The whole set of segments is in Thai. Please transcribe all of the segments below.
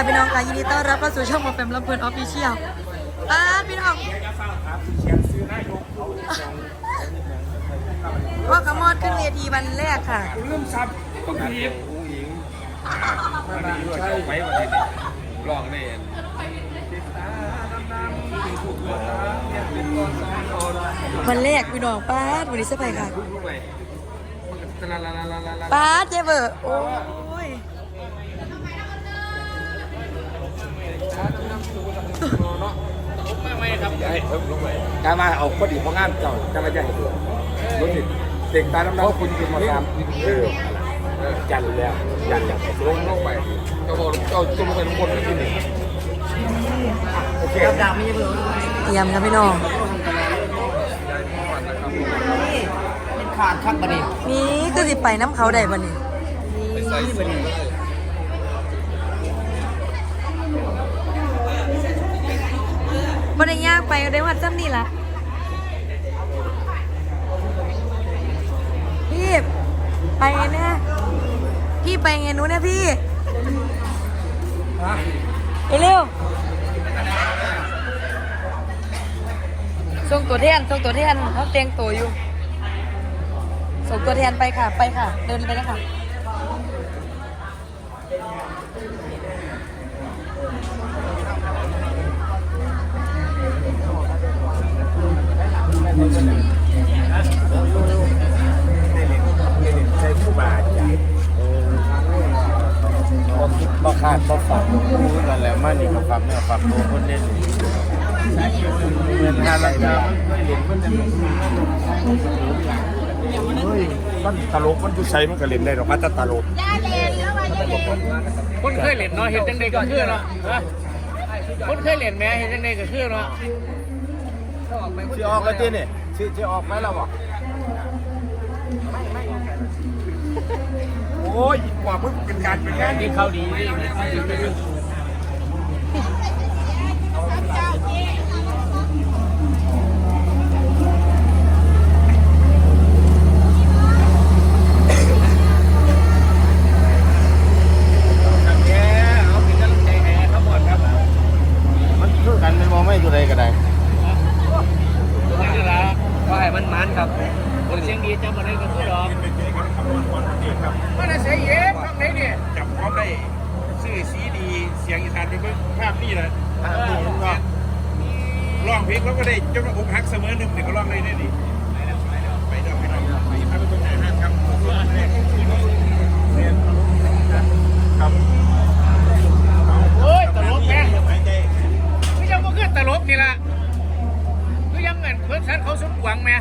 ค่ะพี่น้องค่ะยินดีต้อนรับเข้าสู่ช่องมาแฟมลำเพลินออฟฟิเชียลป้าพี่น้องพ่อกระมอดขึ้นเวทีวันแรกค่ะเริ่มซับต้องเรียกอุ้งอิงมาดีด้วยจ้าไปวันนี้ลองได้วันแรกพี่น้องป้าวันนี้เซอร์ไพรส์ค่ะป้าเจเบอร์โอ้ ยไม่ไม่ครับอย่าให้เพิ่มลงไปการมาเอาพอดีพองามเจ้าจะมาจะให้ดูรู้สึกเด็กตาดำๆคุณกินมาตามเออจันแล้วจันแล้วลงลงไปเจ้าบอกเจ้าจมลงไปข้างบนที่นี่โอเคเตรียมครับพี่น้องขาดคักบันนี้นี่คือสิไปน้ำเขาได้บ่นี่ใส่สี บ่ได้ยากไปได้วัดจำนี่ละพี่ ไปเนี่ยพี่ไปไงนู้นเนี่ยพี่ไปเร็วส่งตัวแทนส่งตัวแทนเขาเตียงตัวอยู่ส่งตัวแทนไปค่ะ ไปค่ะ เดินไปนะคะ ใช้ผู้ บ่คาดบ่ฝันรู้กันแล้วมันนี่ก็ฝันเนี่ยฝันตัวคนเล่นเงินงานละยาเล่นมันเฮ้ยมันตลกมันอยู่ใช้มันก็เล่นได้หรอกมันจะตลกคนเคยเล่นเนาะเห็นจังใดก็คือเนาะคนเคยเล่นแม่เห็นจังใดก็คือเนาะ ชื่อออกแล้วที่นี่ชื่อชื่อออกไหมล่ะวะโอ้ยกว่ามึงเป็นการเป็นงานนี่เขาดีดิ แกเอาเป็นกำลังใจให้ครับบอดครับ มันคือกันไม่มองไม่ตัวใดก็ได้ นี่ละก็ให้มันมันครับคนเสียงดีจำบ่ได้ก็คือดอกมันน่ะเสียเย็บทางไหนเนี่ย จับพร้อมได้ชื่อสีดีเสียงอีสานไปเบิ่งภาพนี่เลยร้องเพลงเขาก็ได้จนว่าอกหักเสมอหนึ่งเนี่ยก็ร้องได้ได้ดิไปเด้อไปเด้อไปพาไปตรงไหนนะครับครับโอ้ยตลกแม่หายใจคือยังบ่คือตลกนี่ล่ะคือยังเงินเพิ่นสันเขาสุดหวังแม่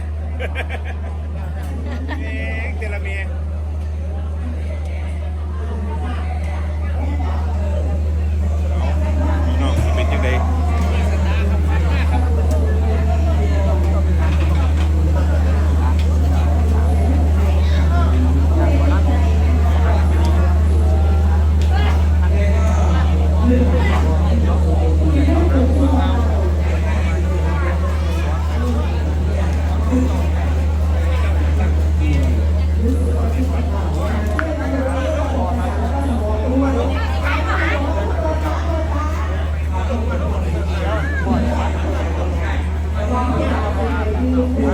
Yeah.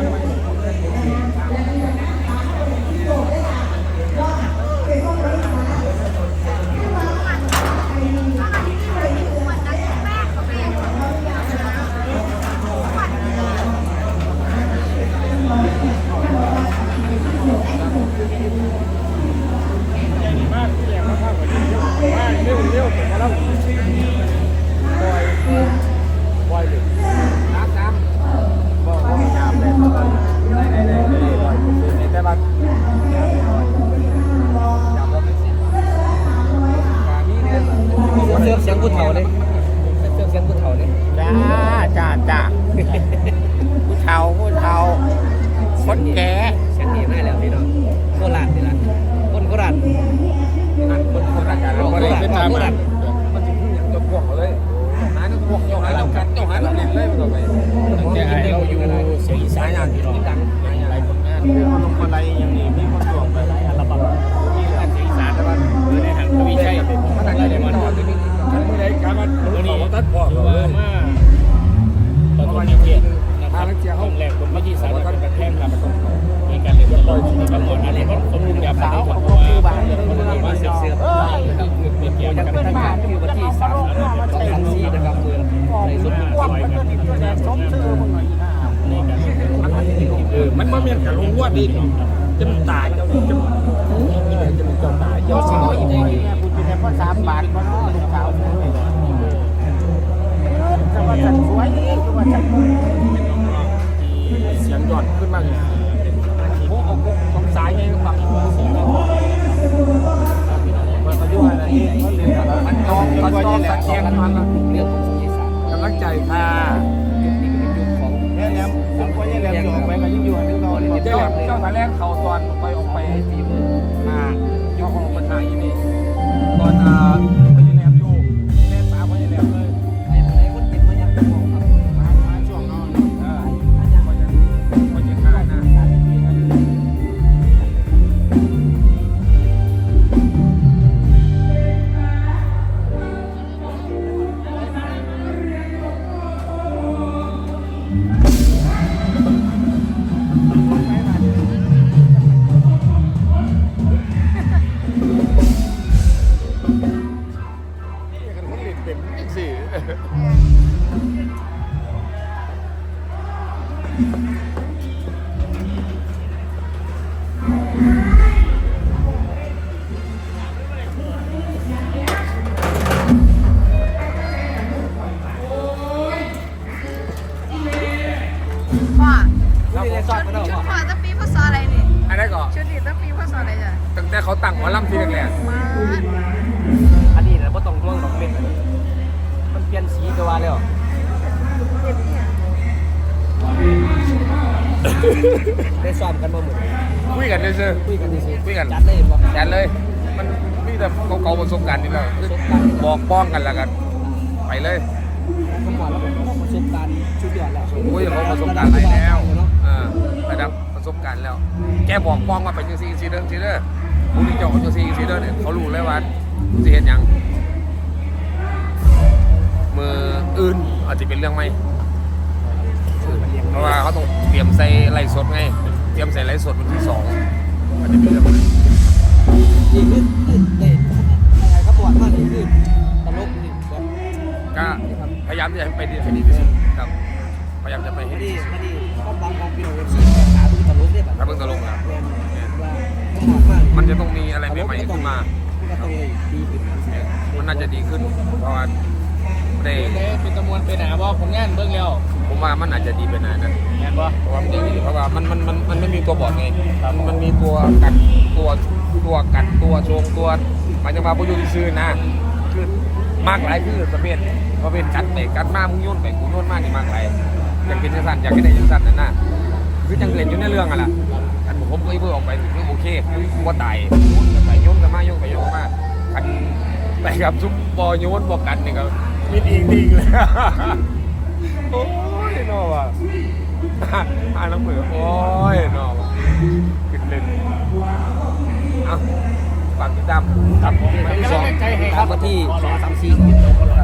สามบาทก็ลูกสาวจะว่าฉันสวยจะว่าฉันเสียงหย่อนขึ้นมาเลยโอ้โหตรงซ้ายไงฝั่งเสียงมันก็ยุ่งอะไรเขาเรียนมันจองมันจองสักแข่งมันเรื่องของศิลปศาสตร์กำลังใจค่ะยุคนี้เป็นยุคของแม่แหลมผมก็ยังแลมอยู่ไปก็ยังอยู่นึกนอนเจ้าเจ้าตาแรกเขาตอนไปออกไปฝีมืออ่า ตอ พ่อเราไม่ได้สอนกันหรอกชุดพ่อจะปีพศอะไรนี่อันนั้นก็ชุดนี้จะปีพศอะไรจ้ะตั้งแต่เขาตั้งหมอลำที่แรกมาอันนี้นะว่าต้องร่วงดอกเม็ดมันเปลี่ยนสีก็ว่าแล้ว เจ็บเนี่ย ได้ซ้อมกันมาหมดๆคุยกันเลยซื้อคุยกันดีสิคุยกันจัดเลยบอกแทนเลย มันมีแต่เก่าๆประสบการณ์นี่แหละประสบการณ์บอกป้องกันแล้วกัน ไปเลยผมบอกแล้วผมประสบการณ์ชุดยอดแล้วโอ้ยเขาประสบการณ์อะไรแล้วเออระดับประสบการณ์แล้ว แกบอกป้องว่าไปจังซีซีเด้อซีเด้อผู้ที่เจ้าของจังซีซีเด้อเนี่ยเขารู้เลยว่าสิเห็นหยังมืออื่นอาจจะเป็นเรื่องไหม เพราะว่าเขาต้องเตรียมใส่ไล่สดไง เตรียมใส่ไล่สดวันที่สองอาจจะเป็นเรื่องไหมดีขึ้นเด็ดอะไรครับบอดมากดีขึ้นตลกนี่แบบก็พยายามที่จะให้ไปดีให้ดีที่สุดครับ พยายามจะไปให้พอดีดีที่สุดพอดีก็บางของพี่น้องที่ขาดูตลกได้แบบถ้าเพิ่งตะลงแล้วว่าต้องบอกมากมันจะต้องมีอะไรใหม่ๆขึ้นมา ก็ต้องดีขึ้น มันน่าจะดีขึ้น เพราะว่า ได้เป็นตะมวนเป็นหนาบอกผลงานเบิ่งแล้วผมว่ามันอาจจะดีไปหน่อยนะแม่นบ่เพราะว่ามันดีเพราะว่ามันมันมันมันไม่มีตัวบอดไงมันมันมีตัวกัดตัวตัวกัดตัวโชงตัวหมายถึงว่าผู้อยูที่ซื้อนะคือมากหลายคือประเภทประเภทกัดไปกัดมามึงโยนไปกูโยนมานี่มากหลายอยากเป็นจังสั้นอยากให้ได้จังสั้นนั่นน่ะคือจังเรียนอยู่ในเรื่องอะล่ะอันผมก็อีเพื่อออกไปคือโอเคว่าตายโยนกันไปโยนกันมาโยนไปโยนกันมาคันไปกับซุปบอโยนบอกกันนี่ก็ มิดอีกดีเลย โอ้ยนอว่ะอ่านน้ำมือโอ้ยนอว่ะขึ้นเล่นเอ้าฝากติดตามครับผมเป็นที่กำสลัองงใจให้ครับวันที่2 3 4